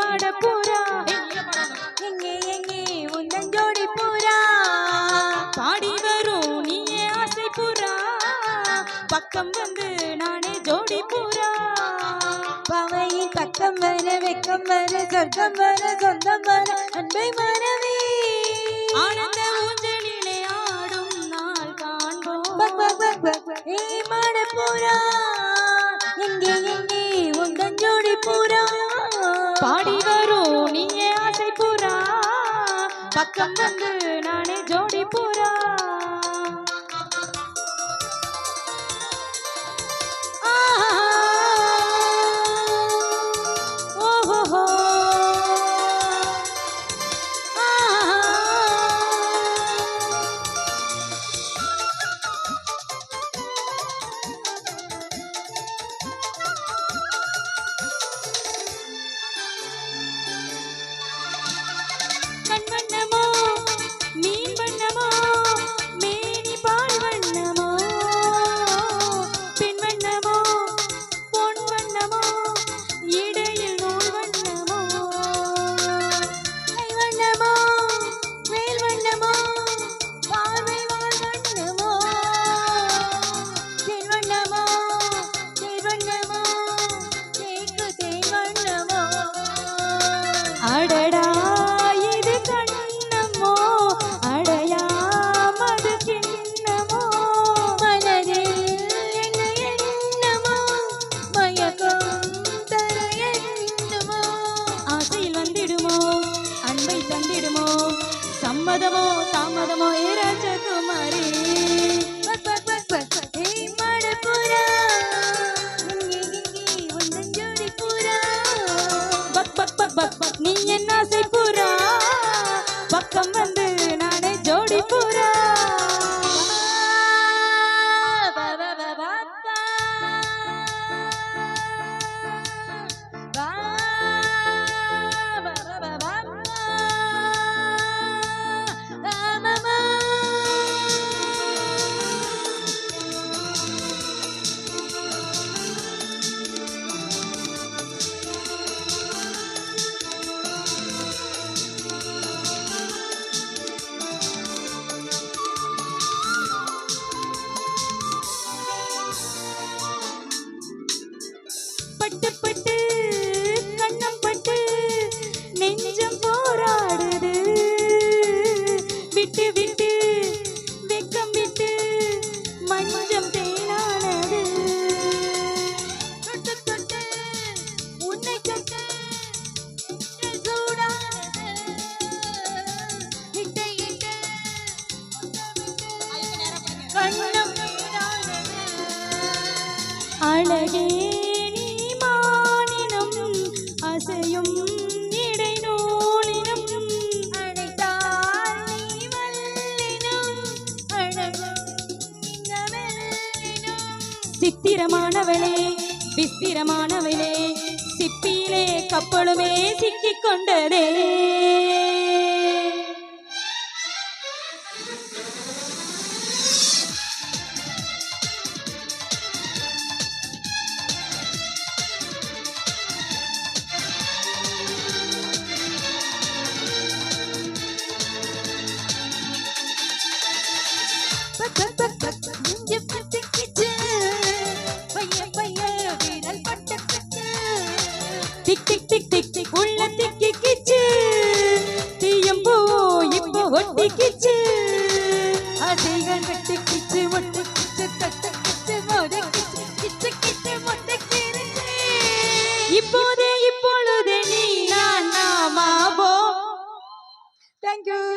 മടപ്പൂരാ എങ്ങേ എങ്ങേ ഉന്നൻ ജോടി പൂരാ பக்கம் வந்து நானே ஜோடி புறா பவையின் பக்கம் வர வெக்கம் வர சொர்க்கம் வர சொந்தம் வர அன்பை மறவே. ஆனந்த ஊஞ்சலிலே ஆடும் நாள் காண்போம். ஏ மாடப்புறா எங்கே எங்கே உந்தன் ஜோடி புறா பாடி வரும் நீயே ஆசை புறா பக்கம் வந்து நானே ஜோடி புறா தாமதமோ தாமதமோ பக் பக் நீ என் ஆசை பூரா பக்கம் வந்து நானே ஜோடி புறா அழகே நீ மானினம் அசையும் இடை நூலினம் அழைத்தால் நீ வல்லினம் அழகும் இந்த சித்திரமானவளே விஸ்திரமானவளே சிப்பியிலே கப்பலுமே சிக்கிக் கொண்டதே. டிக் டிக் டிக் டிக் டிக் உள்ள திக்கிக்கிச்சு. தீயம்பூ இப்போ ஒட்டிக்கிச்சு. ஆசைகள் வெட்டிக்கிச்சு, ஒட்டிக்கிச்சு, தட்டுக்கிச்சு, மோதிக்கிச்சு, கிச்சு, கிச்சு, மொட்டைக்கிருச்சு. இப்போதே இப்பொழுதே நீ நான் நாமாவோ தேங்க்யூ